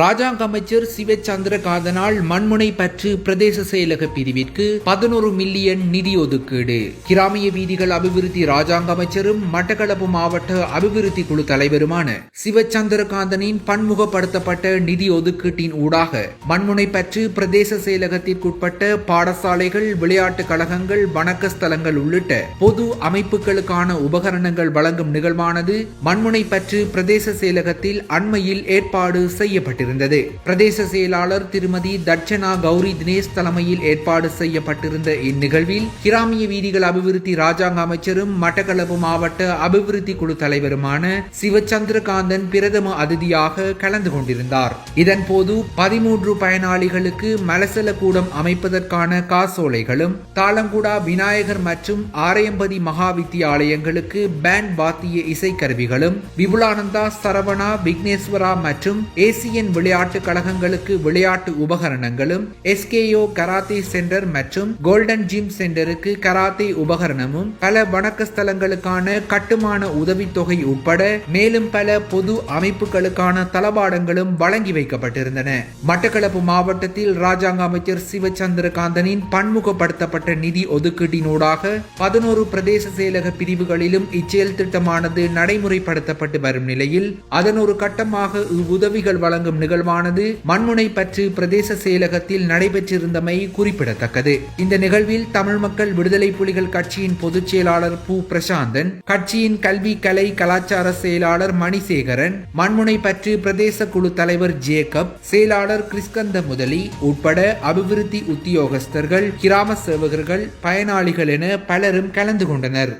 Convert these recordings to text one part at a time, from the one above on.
ராஜாங்க அமைச்சர் சிவச்சந்திரகாந்தனால் மண்முனை பற்று பிரதேச செயலக பிரிவிற்கு பதினோரு மில்லியன் நிதி ஒதுக்கீடு. கிராமிய வீதிகள் அபிவிருத்தி ராஜாங்க அமைச்சரும் மட்டக்களப்பு மாவட்ட அபிவிருத்தி குழு தலைவருமான சிவச்சந்திரகாந்தனின் பன்முகப்படுத்தப்பட்ட நிதி ஒதுக்கீட்டின் ஊடாக மண்முனை பற்று பிரதேச செயலகத்திற்குட்பட்ட பாடசாலைகள் விளையாட்டுக் கழகங்கள் வணக்கஸ்தலங்கள் உள்ளிட்ட பொது அமைப்புகளுக்கான உபகரணங்கள் வழங்கும் நிகழ்வானது மண்முனை பற்று பிரதேச செயலகத்தில் அண்மையில் ஏற்பாடு செய்யப்பட்டிருந்தது. பிரதேச செயலாளர் திருமதி தட்சணா கௌரி தினேஷ் தலைமையில் ஏற்பாடு செய்யப்பட்டிருந்த இந்நிகழ்வில் கிராமிய வீதிகள் அபிவிருத்தி ராஜாங்க அமைச்சரும் மட்டக்களப்பு மாவட்ட அபிவிருத்தி குழு தலைவருமான சிவச்சந்திரகாந்தன் பிரதம அதிதியாக கலந்து கொண்டிருந்தார். இதன்போது பதிமூன்று பயனாளிகளுக்கு மலசல கூடம் அமைப்பதற்கான காசோலைகளும் தாளங்குடா விநாயகர் மற்றும் ஆரையம்பதி மகாவித்தியாலயங்களுக்கு பேண்ட் வாத்திய இசைக்கருவிகளும் விபுலானந்தா சரவணா விக்னேஸ்வரா மற்றும் ஏசியன் விளையாட்டு கழகங்களுக்கு விளையாட்டு உபகரணங்களும் எஸ்கேஓ கராத்தே சென்டர் மற்றும் கோல்டன் ஜிம் சென்டருக்கு கராத்தே உபகரணமும் பல வணக்க ஸ்தலங்களுக்கான கட்டுமான உதவித்தொகை உட்பட மேலும் பல பொது அமைப்புகளுக்கான தளபாடங்களும் வழங்கி வைக்கப்பட்டிருந்தன. மட்டக்களப்பு மாவட்டத்தில் ராஜாங்க அமைச்சர் சிவச்சந்திரகாந்தனின் பன்முகப்படுத்தப்பட்ட நிதி ஒதுக்கீட்டினூடாக பதினோரு பிரதேச செயலக பிரிவுகளிலும் இச்செயல் திட்டமானது நடைமுறைப்படுத்தப்பட்டு வரும் நிலையில் அதன் ஒரு கட்டமாக இவ்வுதவிகள் வழங்கும் நிகழ்வானது மண்முனை பற்று பிரதேச செயலகத்தில் நடைபெற்றிருந்தமை குறிப்பிடத்தக்கது. இந்த நிகழ்வில் தமிழ் மக்கள் விடுதலை புலிகள் கட்சியின் பொதுச் செயலாளர் பு பிரசாந்தன் கட்சியின் கல்வி கலை கலாச்சார செயலாளர் மணிசேகரன் மண்முனை பற்று பிரதேச குழு தலைவர் ஜேக்கப் செயலாளர் கிறிஸ்கந்த முதலி உட்பட அபிவிருத்தி உத்தியோகஸ்தர்கள் கிராம சேவகர்கள் பயனாளிகள் என பலரும் கலந்து கொண்டனர்.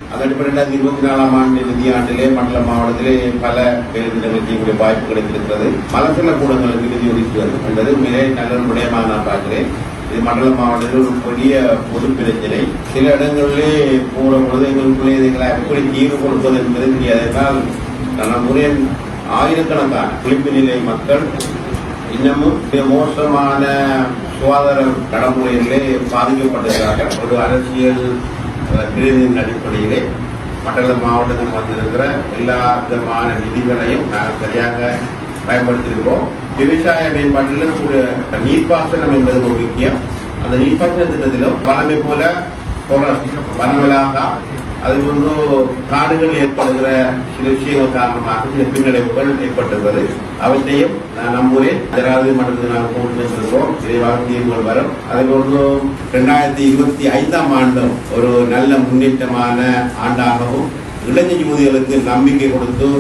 இருபத்தி நாலாம் ஆண்டு நிதியாண்டிலே மண்டல மாவட்டத்திலே பல பேருந்து வாய்ப்பு கிடைத்திருக்கிறது. மலசல கூடங்களுக்கு நிதி ஒதுக்குவது என்பது மிக நல்ல ஒரு விடயமாக நான் பார்க்கிறேன். இது மண்டல மாவட்டத்தில் ஒரு பெரிய பொது பிரச்சனை. சில இடங்களிலே போற பொழுது எங்களுக்குள்ளே இதுகளை எப்படி தீர்வு கொடுப்பது என்பது தெரியாது. என்றால் நம்முடைய ஆயிரக்கணக்கான குளிப்பு நிலை மக்கள் இன்னமும் மிக மோசமான சுகாதார நடைமுறைகளிலே பாதிக்கப்பட்டிருக்கிறார்கள். ஒரு அரசியல் அஹ், அடிப்படையிலே மண்டல மாவட்டத்தில் வந்திருக்கிற எல்லா விதமான நிதிகளையும் நாங்கள் சரியாக பயன்படுத்தியிருக்கிறோம். விவசாய மேம்பாட்டிலும் கூட நீர்ப்பாசனம் என்பது ஒரு முக்கியம் அந்த நீர்ப்பாசன திட்டத்திலும் வளமை போல வனவிழாக அது போன்று காடுகள் ஏற்படுகிற சில விஷயங்கள் காரணமாக சில பின்னடைவுகள் ஏற்பட்டுள்ளது அவற்றையும் நான் நம்புகிறேன். அதாவது மண்டலத்தில் நாங்கள் கொண்டு வந்திருக்கிறோம் விரைவாக தீர்வுகள் வரும். அதே போன்று இரண்டாயிரத்தி இருபத்தி ஐந்தாம் ஆண்டும் ஒரு நல்ல முன்னேற்றமான ஆண்டாகவும் இளைஞர் யுவதிகளுக்கு நம்பிக்கை கொடுத்து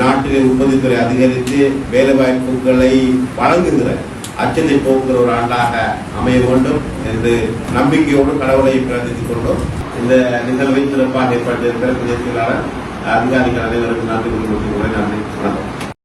நாட்டிலே உற்பத்தித்துறை அதிகரித்து வேலைவாய்ப்புகளை வழங்குகிற அச்சத்தை போக்குகிற ஒரு ஆண்டாக அமைய வேண்டும் என்று நம்பிக்கையோடு கடவுளை பிரார்த்தித்துக் கொண்டும் இந்த நிகழ்வை சிறப்பாக ஏற்பட்டிருக்கிற அதிகாரிகள் அனைவருக்கும் நன்றி நன்றி வணக்கம்.